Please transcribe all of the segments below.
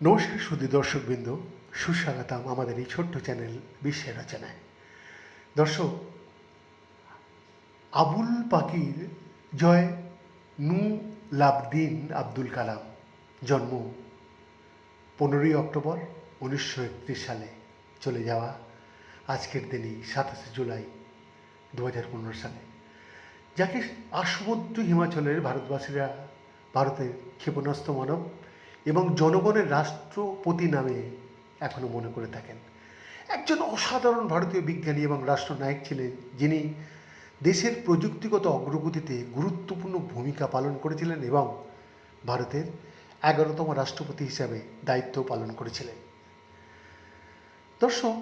নমস্কার সুদী দর্শকবৃন্দ, সুস্বাগতম আমাদের এই ছোট্ট চ্যানেল বিশ্বের রচনায়। দর্শক, আবুল পাকির জয় নু লাবদিন আব্দুল কালাম, জন্ম পনেরোই অক্টোবর উনিশশো একত্রিশ সালে চলে যাওয়া আজকের দিনই সাতাশে জুলাই দু হাজার পনেরো সালে। যাকে আসমুদ্র হিমাচলের ভারতবাসীরা ভারতের ক্ষেপণাস্ত্র মানব এবং জনগণের রাষ্ট্রপতি নামে এখনও মনে করে থাকেন। একজন অসাধারণ ভারতীয় বিজ্ঞানী এবং রাষ্ট্রনায়ক ছিলেন যিনি দেশের প্রযুক্তিগত অগ্রগতিতে গুরুত্বপূর্ণ ভূমিকা পালন করেছিলেন এবং ভারতের এগারোতম রাষ্ট্রপতি হিসাবে দায়িত্ব পালন করেছিলেন। দর্শক,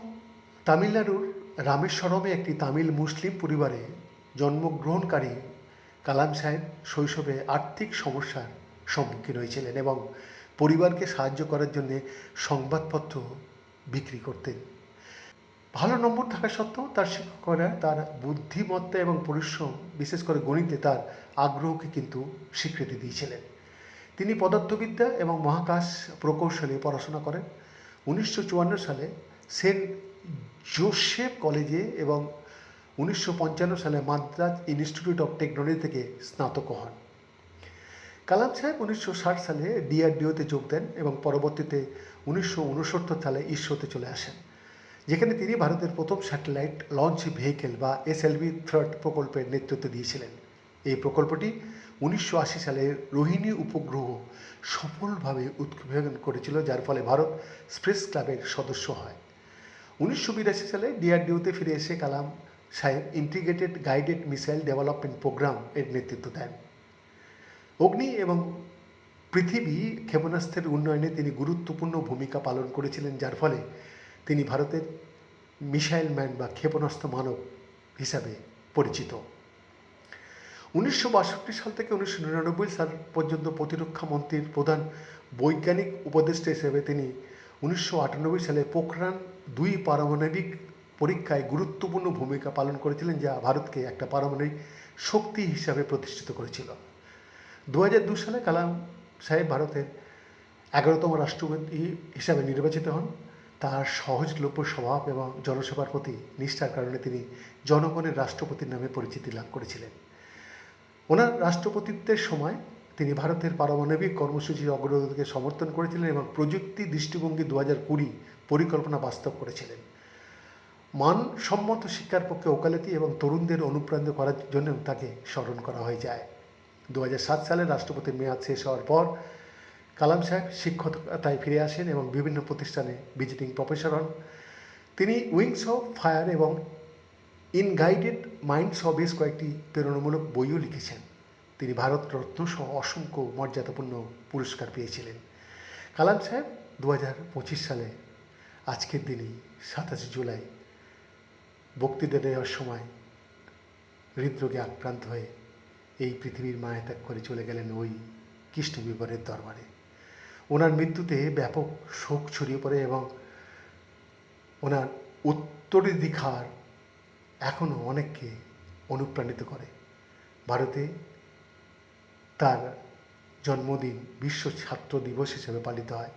তামিলনাড়ুর রামেশ্বরমে একটি তামিল মুসলিম পরিবারে জন্মগ্রহণকারী কালাম সাহেব শৈশবে আর্থিক সমস্যার সম্মুখীন হয়েছিলেন এবং পরিবারকে সাহায্য করার জন্য সংবাদপত্র বিক্রি করতেন। ভালো নম্বর থাকা সত্ত্বেও তার শিক্ষকরা তার বুদ্ধিমত্তা এবং পরিশ্রম, বিশেষ করে গণিতে তার আগ্রহকে কিন্তু স্বীকৃতি দিয়েছিলেন। তিনি পদার্থবিদ্যা এবং মহাকাশ প্রকৌশলে পড়াশোনা করেন। উনিশশো চুয়ান্ন সালে সেন্ট জোসেফ কলেজে এবং উনিশশো পঞ্চান্ন সালে মাদ্রাজ ইনস্টিটিউট অফ টেকনোলজি থেকে স্নাতক হন। কালাম সাহেব উনিশশো ষাট সালে ডিআরডিওতে যোগ দেন এবং পরবর্তীতে উনিশশো উনসত্তর সালে ইসরোতে চলে আসেন, যেখানে তিনি ভারতের প্রথম স্যাটেলাইট লঞ্চ ভেহিকেল বা এসএলভি থার্ড প্রকল্পের নেতৃত্ব দিয়েছিলেন। এই প্রকল্পটি উনিশশো আশি সালে রোহিণী উপগ্রহ সফলভাবে উৎক্ষেপণ করেছিল, যার ফলে ভারত স্পেস ক্লাবের সদস্য হয়। উনিশশো বিরাশি সালে ডিআরডিওতে ফিরে এসে কালাম সাহেব integrated guided missile development programme এর নেতৃত্ব দেন। অগ্নি এবং পৃথিবী ক্ষেপণাস্ত্রের উন্নয়নে তিনি গুরুত্বপূর্ণ ভূমিকা পালন করেছিলেন, যার ফলে তিনি ভারতের মিসাইল ম্যান বা ক্ষেপণাস্ত্র মানব হিসাবে পরিচিত। উনিশশো বাষট্টি সাল থেকে উনিশশো নিরানব্বই সাল পর্যন্ত প্রতিরক্ষা মন্ত্রীর প্রধান বৈজ্ঞানিক উপদেষ্টা হিসেবে তিনি উনিশশো আটানব্বই সালে পোখরান দুই পারমাণবিক পরীক্ষায় গুরুত্বপূর্ণ ভূমিকা পালন করেছিলেন যা ভারতকে একটা পারমাণবিক শক্তি হিসাবে প্রতিষ্ঠিত করেছিল। দু হাজার দু সালে কালাম সাহেব ভারতের এগারোতম রাষ্ট্রপতি হিসাবে নির্বাচিত হন। তার সহজলভ্য স্বভাব এবং জনসেবার প্রতি নিষ্ঠার কারণে তিনি জনগণের রাষ্ট্রপতির নামে পরিচিতি লাভ করেছিলেন। ওনার রাষ্ট্রপতিত্বের সময় তিনি ভারতের পারমাণবিক কর্মসূচির অগ্রগতিকে সমর্থন করেছিলেন এবং প্রযুক্তি দৃষ্টিভঙ্গি দু হাজার কুড়ি পরিকল্পনা বাস্তব করেছিলেন। মানসম্মত শিক্ষার পক্ষে ওকালতি এবং তরুণদের অনুপ্রাণিত করার জন্য তাকে স্মরণ করা হয়ে যায়। দু সালে রাষ্ট্রপতির মেয়াদ শেষ হওয়ার পর কালাম সাহেব শিক্ষকতায় ফিরে আসেন এবং বিভিন্ন প্রতিষ্ঠানে ভিজিটিং প্রফেসর হন। তিনি উইংস অফ ফায়ার এবং ইন গাইডেড মাইন্ডস অফ বেশ কয়েকটি প্রেরণামূলক বইও লিখেছেন। তিনি ভারত রত্ন সহ অসংখ্য মর্যাদাপূর্ণ পুরস্কার পেয়েছিলেন। কালাম সাহেব দু হাজার পঁচিশ সালে, আজকের দিনই সাতাশে জুলাই বক্তৃতা দেওয়ার সময় হৃদরোগে আক্রান্ত হয়ে এই পৃথিবীর মায়া ত্যাগ করে চলে গেলেন ওই কৃষ্ণ বিবরের দরবারে। ওনার মৃত্যুতে ব্যাপক শোক ছড়িয়ে পড়ে এবং ওনার উত্তরাধিকার এখনও অনেককে অনুপ্রাণিত করে। ভারতে তার জন্মদিন বিশ্ব ছাত্র দিবস হিসেবে পালিত হয়।